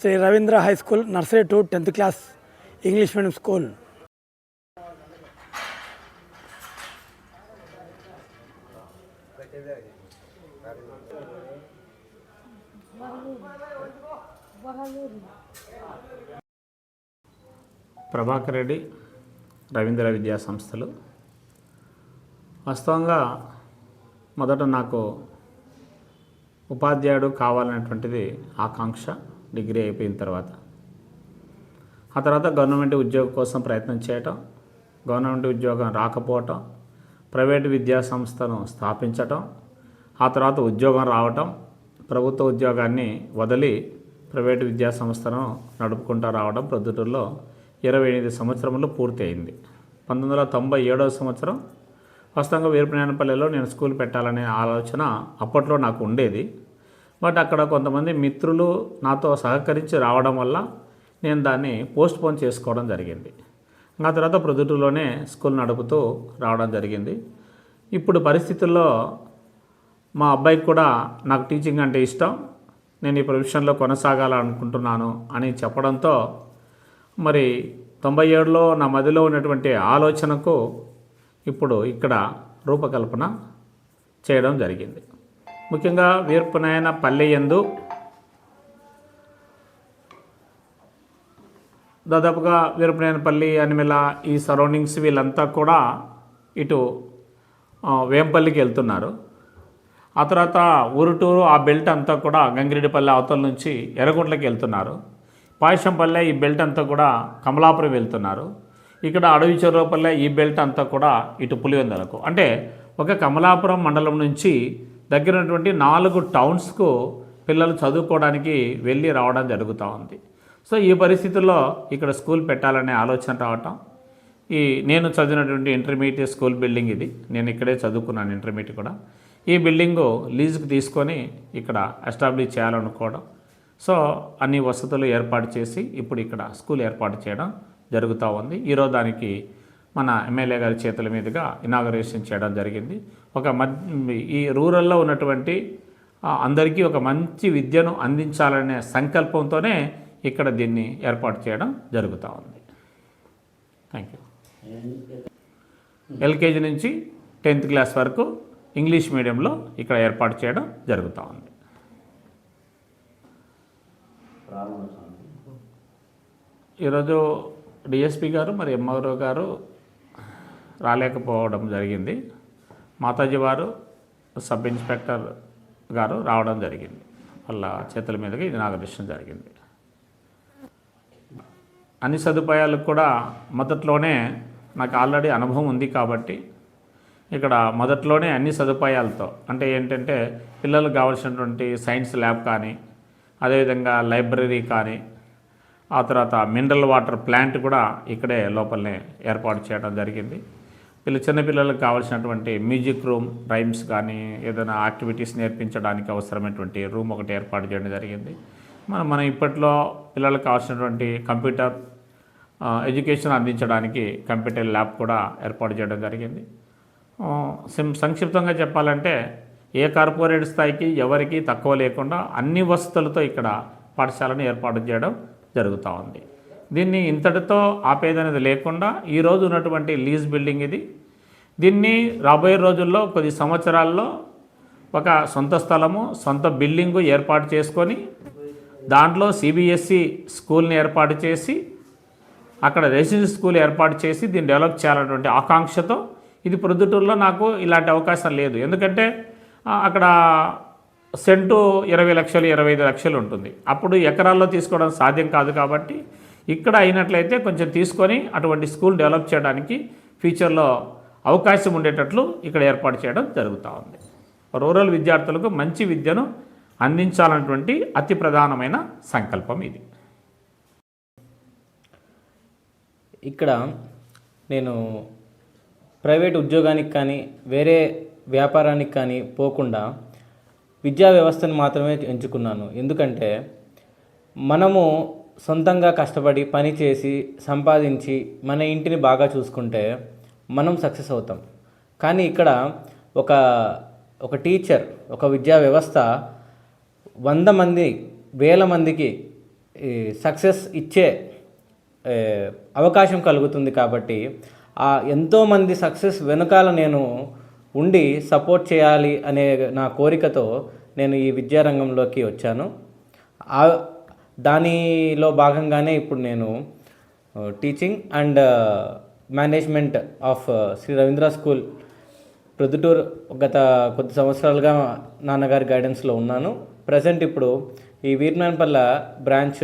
Shri Ravindra high school nursery to tenth class English medium school. Prabhakar Reddy Ravindra విద్యా సంస్థలు. వాస్తవంగా మొదట నాకు ఉపాధ్యాయుడు కావాలనేటువంటిది ఆకాంక్ష. డిగ్రీ అయిపోయిన తర్వాత. ఆ తర్వాత గవర్నమెంట్ ఉద్యోగం కోసం ప్రయత్నం చేయటం గవర్నమెంట్ ఉద్యోగం రాకపోవటం ప్రైవేట్ విద్యా సంస్థను స్థాపించటం ఆ తర్వాత ఉద్యోగం రావటం ప్రభుత్వ ఉద్యోగాన్ని వదిలి ప్రైవేట్ విద్యా సంస్థను నడుపుకుంటూ రావడం ప్రొద్దుటూరులో ఇరవై ఎనిమిది సంవత్సరంలో పూర్తి అయింది పంతొమ్మిది వందల తొంభై ఏడవ సంవత్సరం వస్తంగా వీరపనేనపల్లిలో నేను స్కూల్ పెట్టాలనే ఆలోచన అప్పట్లో నాకు ఉండేది. బట్ అక్కడ కొంతమంది మిత్రులు నాతో సహకరించి రావడం వల్ల నేను దాన్ని పోస్ట్ పోన్ చేసుకోవడం జరిగింది. ఆ తర్వాత ప్రొద్దుటూరులోనే స్కూల్ నడుపుతూ రావడం జరిగింది. ఇప్పుడు పరిస్థితుల్లో మా అబ్బాయికి కూడా నాకు టీచింగ్ అంటే ఇష్టం. నేను ఈ ప్రొఫెషన్లో కొనసాగాలనుకుంటున్నాను అని చెప్పడంతో మరి తొంభై ఏడులో నా మదిలో ఉన్నటువంటి ఆలోచనకు ఇప్పుడు ఇక్కడ రూపకల్పన చేయడం జరిగింది. ముఖ్యంగా వీర్పునాయన పల్లె యందు దాదాపుగా వీరపనేనపల్లి అనిమెల ఈ సరౌండింగ్స్ వీళ్ళంతా కూడా ఇటు వేంపల్లికి వెళ్తున్నారు. ఆ తర్వాత ఊరుటూరు ఆ బెల్ట్ అంతా కూడా గంగిరెడ్డిపల్లి అవతల నుంచి ఎర్రగుంట్లకి వెళ్తున్నారు. పాయసంపల్లె ఈ బెల్ట్ అంతా కూడా కమలాపురం వెళ్తున్నారు. ఇక్కడ అడవి చెరువుపల్లె ఈ బెల్ట్ అంతా కూడా ఇటు పులివెందలకు. అంటే ఒక కమలాపురం మండలం నుంచి దగ్గర ఉన్నటువంటి నాలుగు టౌన్స్కు పిల్లలు చదువుకోవడానికి వెళ్ళి రావడం జరుగుతూ ఉంది. సో ఈ పరిస్థితుల్లో ఇక్కడ స్కూల్ పెట్టాలనే ఆలోచన రావటం. ఈ నేను చదివినటువంటి ఇంటర్మీడియట్ స్కూల్ బిల్డింగ్ ఇది. నేను ఇక్కడే చదువుకున్నాను ఇంటర్మీడియట్ కూడా. ఈ బిల్డింగు లీజుకు తీసుకొని ఇక్కడ ఎస్టాబ్లిష్ చేయాలనుకోవడం. సో అన్ని వసతులు ఏర్పాటు చేసి ఇప్పుడు ఇక్కడ స్కూల్ ఏర్పాటు చేయడం జరుగుతూ ఉంది. ఈరోజు దానికి మన ఎమ్మెల్యే గారి చేతుల మీదుగా ఇనాగరేషన్ చేయడం జరిగింది. ఒక ఈ రూరల్లో ఉన్నటువంటి అందరికీ ఒక మంచి విద్యను అందించాలనే సంకల్పంతోనే ఇక్కడ దీన్ని ఏర్పాటు చేయడం జరుగుతూ ఉంది. థ్యాంక్ యూ ఎల్కేజీ నుంచి టెన్త్ క్లాస్ వరకు ఇంగ్లీష్ మీడియంలో ఇక్కడ ఏర్పాటు చేయడం జరుగుతూ ఉంది. ఈరోజు డిఎస్పి గారు మరి ఎంఆర్ఓ గారు రాలేకపోవడం జరిగింది. మాతాజీ వారు సబ్ ఇన్స్పెక్టర్ గారు రావడం జరిగింది. వాళ్ళ చేతుల మీదుగా ఇది నాగరిష్టం జరిగింది. అన్ని సదుపాయాలకు కూడా మొదట్లోనే నాకు ఆల్రెడీ అనుభవం ఉంది కాబట్టి ఇక్కడ మొదట్లోనే అన్ని సదుపాయాలతో అంటే ఏంటంటే పిల్లలకు కావాల్సినటువంటి సైన్స్ ల్యాబ్ కానీ అదేవిధంగా లైబ్రరీ కానీ ఆ తర్వాత మినరల్ వాటర్ ప్లాంట్ కూడా ఇక్కడే లోపలనే ఏర్పాటు చేయడం జరిగింది. వీళ్ళు చిన్నపిల్లలకు కావాల్సినటువంటి మ్యూజిక్ రూమ్ రైమ్స్ కానీ ఏదైనా యాక్టివిటీస్ నేర్పించడానికి అవసరమైనటువంటి రూమ్ ఒకటి ఏర్పాటు చేయడం జరిగింది. మనం మనం ఇప్పట్లో పిల్లలకు కావాల్సినటువంటి కంప్యూటర్ ఎడ్యుకేషన్ అందించడానికి కంప్యూటర్ ల్యాబ్ కూడా ఏర్పాటు చేయడం జరిగింది. సంక్షిప్తంగా చెప్పాలంటే ఏ కార్పొరేట్ స్థాయికి ఎవరికి తక్కువ లేకుండా అన్ని వసతులతో ఇక్కడ పాఠశాలను ఏర్పాటు చేయడం జరుగుతూ ఉంది. దీన్ని ఇంతటితో ఆపేదనేది లేకుండా ఈరోజు ఉన్నటువంటి లీజ్ బిల్డింగ్ ఇది దీన్ని రాబోయే రోజుల్లో కొద్ది సంవత్సరాల్లో ఒక సొంత స్థలము సొంత బిల్డింగు ఏర్పాటు చేసుకొని దాంట్లో సిబిఎస్సి స్కూల్ని ఏర్పాటు చేసి అక్కడ రెసిడెన్షియల్ స్కూల్ ఏర్పాటు చేసి దీన్ని డెవలప్ చేయాలన్నటువంటి ఆకాంక్షతో ఇది ప్రొద్దుటూరులో నాకు ఇలాంటి అవకాశం లేదు. ఎందుకంటే అక్కడ సెంటు ఇరవై లక్షలు ఇరవై ఐదు లక్షలు ఉంటుంది. అప్పుడు ఎకరాల్లో తీసుకోవడం సాధ్యం కాదు కాబట్టి ఇక్కడ అయినట్లయితే కొంచెం తీసుకొని అటువంటి స్కూల్ డెవలప్ చేయడానికి ఫ్యూచర్లో అవకాశం ఉండేటట్లు ఇక్కడ ఏర్పాటు చేయడం జరుగుతూ ఉంది. రూరల్ విద్యార్థులకు మంచి విద్యను అందించాలన్నటువంటి అతి ప్రధానమైన సంకల్పం ఇది. ఇక్కడ నేను ప్రైవేట్ ఉద్యోగానికి కానీ వేరే వ్యాపారానికి కానీ పోకుండా విద్యా వ్యవస్థను మాత్రమే ఎంచుకున్నాను. ఎందుకంటే మనము సొంతంగా కష్టపడి పని చేసి సంపాదించి మన ఇంటిని బాగా చూసుకుంటే మనం సక్సెస్ అవుతాం. కానీ ఇక్కడ ఒక ఒక టీచర్ ఒక విద్యా వ్యవస్థ వంద మంది వేల మందికి ఈ సక్సెస్ ఇచ్చే అవకాశం కలుగుతుంది కాబట్టి ఆ ఎంతోమంది సక్సెస్ వెనుకాల నేను ఉండి సపోర్ట్ చేయాలి అనే నా కోరికతో నేను ఈ విద్యారంగంలోకి వచ్చాను. ఆ దానిలో భాగంగానే ఇప్పుడు నేను teaching and management of Shri Ravindra school Proddatur గత కొద్ది సంవత్సరాలుగా నాన్నగారి గైడెన్స్లో ఉన్నాను. ప్రజెంట్ ఇప్పుడు ఈ వీర్నాన్పల్ల బ్రాంచ్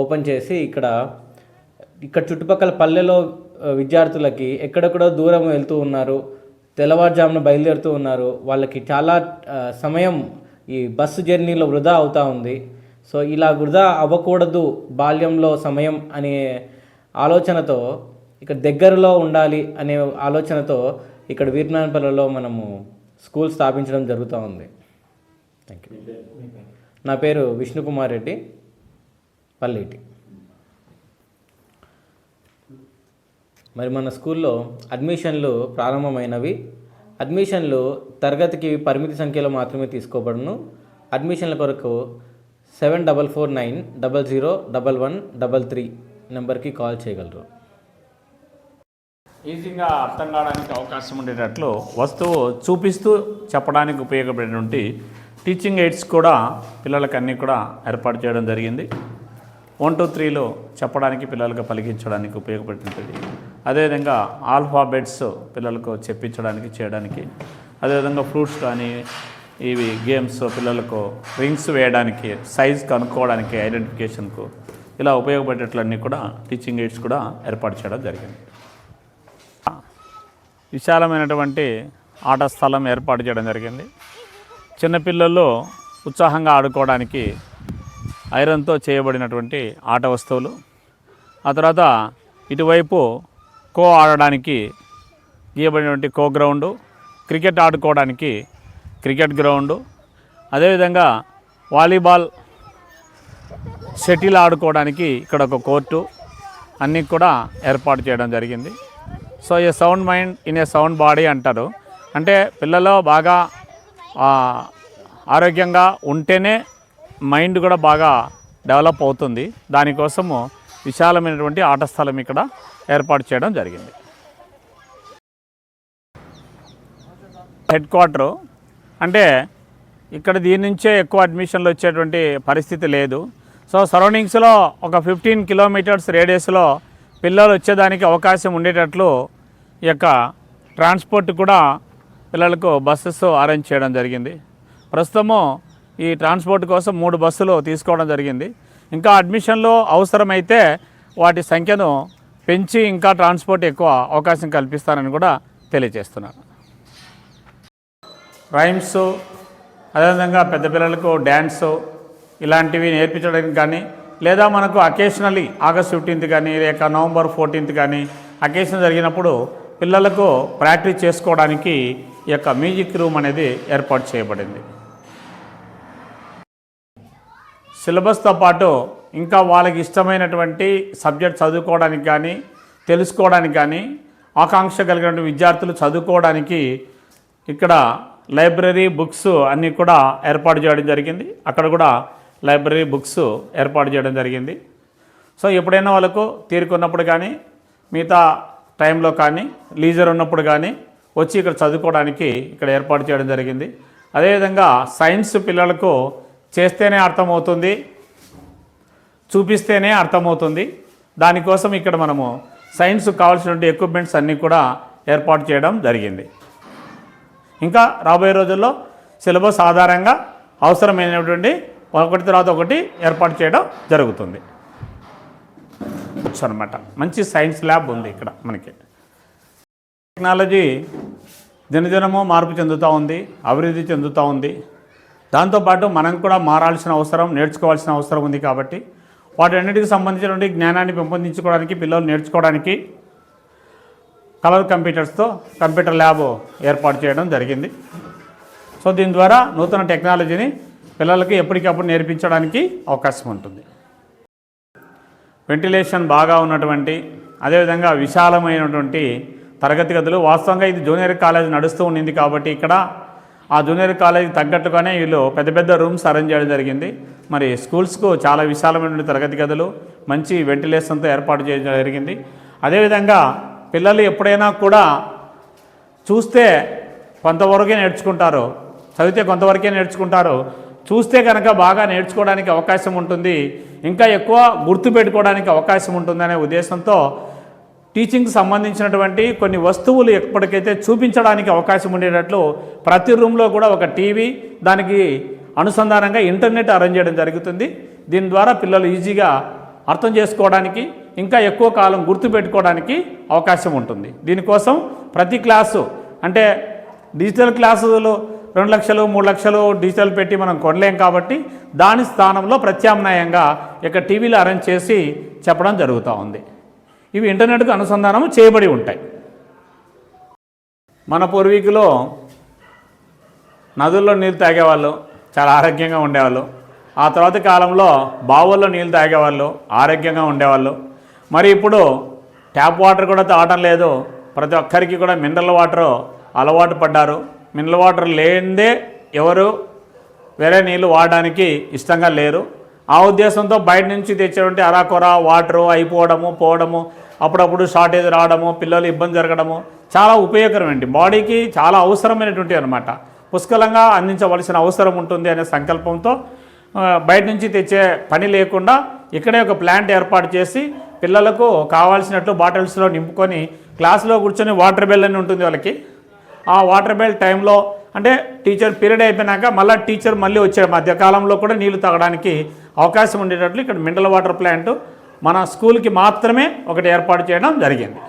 ఓపెన్ చేసి ఇక్కడ ఇక్కడ చుట్టుపక్కల పల్లెలో uh, విద్యార్థులకి ఎక్కడెక్కడో దూరం వెళ్తూ ఉన్నారు తెల్లవారుజామున బయలుదేరుతూ ఉన్నారు. వాళ్ళకి చాలా uh, సమయం ఈ బస్సు జర్నీలో వృధా అవుతూ ఉంది. సో ఇలా వృధా అవ్వకూడదు బాల్యంలో సమయం అనే ఆలోచనతో ఇక్కడ దగ్గరలో ఉండాలి అనే ఆలోచనతో ఇక్కడ వీర్నాన్పల్లిలో మనము స్కూల్ స్థాపించడం జరుగుతూ ఉంది. థ్యాంక్ యూ నా పేరు విష్ణుకుమార్ రెడ్డి పల్లేటి. మరి మన స్కూల్లో అడ్మిషన్లు ప్రారంభమైనవి. అడ్మిషన్లు తరగతికి పరిమితి సంఖ్యలో మాత్రమే తీసుకోబడును. అడ్మిషన్ల కొరకు seven double four nine double zero double one double three నెంబర్కి కాల్ చేయగలరు. ఈజీగా అర్థం కావడానికి అవకాశం ఉండేటట్లు వస్తువు చూపిస్తూ చెప్పడానికి ఉపయోగపడేటువంటి టీచింగ్ ఎయిడ్స్ కూడా పిల్లలకి అన్నీ కూడా ఏర్పాటు చేయడం జరిగింది. వన్ టూ త్రీలో చెప్పడానికి పిల్లలకు పలికించడానికి ఉపయోగపడుతుంది అదేవిధంగా ఆల్ఫాబెట్స్ పిల్లలకు చెప్పించడానికి చేయడానికి. అదేవిధంగా ఫ్రూట్స్ కానీ ఇవి గేమ్స్ పిల్లలకు రింగ్స్ వేయడానికి సైజ్ కనుక్కోవడానికి ఐడెంటిఫికేషన్కు ఇలా ఉపయోగపడేట్లన్నీ కూడా టీచింగ్ ఎయిడ్స్ కూడా ఏర్పాటు చేయడం జరిగింది. విశాలమైనటువంటి ఆట స్థలం ఏర్పాటు చేయడం జరిగింది. చిన్నపిల్లల్లో ఉత్సాహంగా ఆడుకోవడానికి ఐరన్తో చేయబడినటువంటి ఆట వస్తువులు. ఆ తర్వాత ఇటువైపు కో ఆడడానికి గీయబడినటువంటి కో గ్రౌండు క్రికెట్ ఆడుకోవడానికి క్రికెట్ గ్రౌండు అదేవిధంగా వాలీబాల్ షటిల్ ఆడుకోవడానికి ఇక్కడ ఒక కోర్టు అన్నీ కూడా ఏర్పాటు చేయడం జరిగింది. So a sound mind in a sound body అంటారు. అంటే పిల్లలు బాగా ఆరోగ్యంగా ఉంటేనే మైండ్ కూడా బాగా డెవలప్ అవుతుంది. దానికోసము విశాలమైనటువంటి ఆట స్థలం ఇక్కడ ఏర్పాటు చేయడం జరిగింది. హెడ్ క్వార్టరు అంటే ఇక్కడ దీని నుంచే ఎక్కువ అడ్మిషన్లు వచ్చేటువంటి పరిస్థితి లేదు. సో సరౌండింగ్స్లో ఒక ఫిఫ్టీన్ కిలోమీటర్స్ రేడియస్లో పిల్లలు వచ్చేదానికి అవకాశం ఉండేటట్లు యొక్క ట్రాన్స్పోర్ట్ కూడా పిల్లలకు బస్సెస్ అరేంజ్ చేయడం జరిగింది. ప్రస్తుతము ఈ ట్రాన్స్పోర్ట్ కోసం మూడు బస్సులు తీసుకోవడం జరిగింది. ఇంకా అడ్మిషన్లో అవసరమైతే వాటి సంఖ్యను పెంచి ఇంకా ట్రాన్స్పోర్ట్ ఎక్కువ అవకాశం కల్పిస్తానని కూడా తెలియజేస్తున్నారు. రైమ్స్ అదేవిధంగా పెద్ద పిల్లలకు డ్యాన్స్ ఇలాంటివి నేర్పించడానికి కానీ లేదా మనకు అకేషనల్లీ ఆగస్ట్ ఫిఫ్టీన్త్ కానీ లేక నవంబర్ ఫోర్టీన్త్ కానీ అకేషన్ జరిగినప్పుడు పిల్లలకు ప్రాక్టీస్ చేసుకోవడానికి ఈ యొక్క మ్యూజిక్ రూమ్ అనేది ఏర్పాటు చేయబడింది. సిలబస్తో పాటు ఇంకా వాళ్ళకి ఇష్టమైనటువంటి సబ్జెక్ట్ చదువుకోవడానికి కానీ తెలుసుకోవడానికి కానీ ఆకాంక్ష కలిగినటువంటి విద్యార్థులు చదువుకోవడానికి ఇక్కడ లైబ్రరీ బుక్స్ అన్నీ కూడా ఏర్పాటు చేయడం జరిగింది. అక్కడ కూడా లైబ్రరీ బుక్స్ ఏర్పాటు చేయడం జరిగింది. సో ఎప్పుడైనా వాళ్ళకు తీరుకున్నప్పుడు కానీ మిగతా టైంలో కానీ లీజర్ ఉన్నప్పుడు కానీ వచ్చి ఇక్కడ చదువుకోవడానికి ఇక్కడ ఏర్పాటు చేయడం జరిగింది. అదేవిధంగా సైన్స్ పిల్లలకు చేస్తేనే అర్థమవుతుంది చూపిస్తేనే అర్థమవుతుంది. దానికోసం ఇక్కడ మనము సైన్స్ కావాల్సినటువంటి ఎక్విప్మెంట్స్ అన్నీ కూడా ఏర్పాటు చేయడం జరిగింది. ఇంకా రాబోయే రోజుల్లో సిలబస్ ఆధారంగా అవసరమైనటువంటి ఒకటి తర్వాత ఒకటి ఏర్పాటు చేయడం జరుగుతుంది. అనమాట మంచి సైన్స్ ల్యాబ్ ఉంది ఇక్కడ మనకి. టెక్నాలజీ దినదినము మార్పు చెందుతూ ఉంది అభివృద్ధి చెందుతూ ఉంది. దాంతోపాటు మనం కూడా మారాల్సిన అవసరం నేర్చుకోవాల్సిన అవసరం ఉంది కాబట్టి వాటన్నిటికి సంబంధించినటువంటి జ్ఞానాన్ని పెంపొందించుకోవడానికి పిల్లలు నేర్చుకోవడానికి కలర్ కంప్యూటర్స్తో కంప్యూటర్ ల్యాబ్ ఏర్పాటు చేయడం జరిగింది. సో దీని ద్వారా నూతన టెక్నాలజీని పిల్లలకి ఎప్పటికప్పుడు నేర్పించడానికి అవకాశం ఉంటుంది. వెంటిలేషన్ బాగా ఉన్నటువంటి అదేవిధంగా విశాలమైనటువంటి తరగతి గదులు. వాస్తవంగా ఇది జూనియర్ కాలేజ్ నడుస్తూ ఉండింది కాబట్టి ఇక్కడ ఆ జూనియర్ కాలేజీకి తగ్గట్టుగానే వీళ్ళు పెద్ద పెద్ద రూమ్స్ అరేంజ్ చేయడం జరిగింది. మరి స్కూల్స్కు చాలా విశాలమైన తరగతి గదులు మంచి వెంటిలేషన్తో ఏర్పాటు చేయడం జరిగింది. అదేవిధంగా పిల్లలు ఎప్పుడైనా కూడా చూస్తే కొంతవరకే నేర్చుకుంటారు. చదివితే కొంతవరకే నేర్చుకుంటారు. చూస్తే కనుక బాగా నేర్చుకోవడానికి అవకాశం ఉంటుంది. ఇంకా ఎక్కువ గుర్తుపెట్టుకోవడానికి అవకాశం ఉంటుందనే ఉద్దేశంతో టీచింగ్కి సంబంధించినటువంటి కొన్ని వస్తువులు ఎప్పటికైతే చూపించడానికి అవకాశం ఉండేటట్లు ప్రతి రూమ్లో కూడా ఒక టీవీ దానికి అనుసంధానంగా ఇంటర్నెట్ అరేంజ్ చేయడం జరుగుతుంది. దీని ద్వారా పిల్లలు ఈజీగా అర్థం చేసుకోవడానికి ఇంకా ఎక్కువ కాలం గుర్తుపెట్టుకోవడానికి అవకాశం ఉంటుంది. దీనికోసం ప్రతి క్లాసు అంటే డిజిటల్ క్లాసులు రెండు లక్షలు మూడు లక్షలు డిజిటల్ పెట్టి మనం కొనలేం కాబట్టి దాని స్థానంలో ప్రత్యామ్నాయంగా ఇక టీవీలు అరేంజ్ చేసి చెప్పడం జరుగుతూ ఉంది. ఇవి ఇంటర్నెట్కు అనుసంధానం చేయబడి ఉంటాయి. మన పూర్వీకులు నదుల్లో నీళ్ళు తాగేవాళ్ళు చాలా ఆరోగ్యంగా ఉండేవాళ్ళు. ఆ తర్వాత కాలంలో బావుల్లో నీళ్ళు తాగేవాళ్ళు ఆరోగ్యంగా ఉండేవాళ్ళు. మరి ఇప్పుడు ట్యాప్ వాటర్ కూడా తాగడం లేదు. ప్రతి ఒక్కరికి కూడా మినరల్ వాటర్ అలవాటు పడ్డారు. మినరల్ వాటర్ లేనిదే ఎవరు వేరే నీళ్ళు వాడడానికి ఇష్టంగా లేరు. ఆ ఉద్దేశంతో బయట నుంచి తెచ్చేటువంటి అరాకొర వాటరు అయిపోవడము పోవడము అప్పుడప్పుడు షార్టేజ్ రావడము పిల్లలు ఇబ్బంది జరగడము చాలా ఉపయోగకరమండి బాడీకి చాలా అవసరమైనటువంటి అనమాట పుష్కలంగా అందించవలసిన అవసరం ఉంటుంది అనే సంకల్పంతో బయట నుంచి తెచ్చే పని లేకుండా ఇక్కడే ఒక ప్లాంట్ ఏర్పాటు చేసి పిల్లలకు కావాల్సినట్లు బాటిల్స్లో నింపుకొని క్లాస్లో కూర్చొని వాటర్ బెల్ అని ఉంటుంది వాళ్ళకి. ఆ వాటర్ బెల్ టైంలో అంటే టీచర్ పీరియడ్ అయిపోయినాక మళ్ళీ టీచర్ మళ్ళీ వచ్చే మధ్యకాలంలో కూడా నీళ్ళు తాగడానికి అవకాశం ఉండేటట్లు ఇక్కడ మినరల్ వాటర్ ప్లాంట్ మన స్కూల్కి మాత్రమే ఒకటి ఏర్పాటు చేయడం జరిగింది.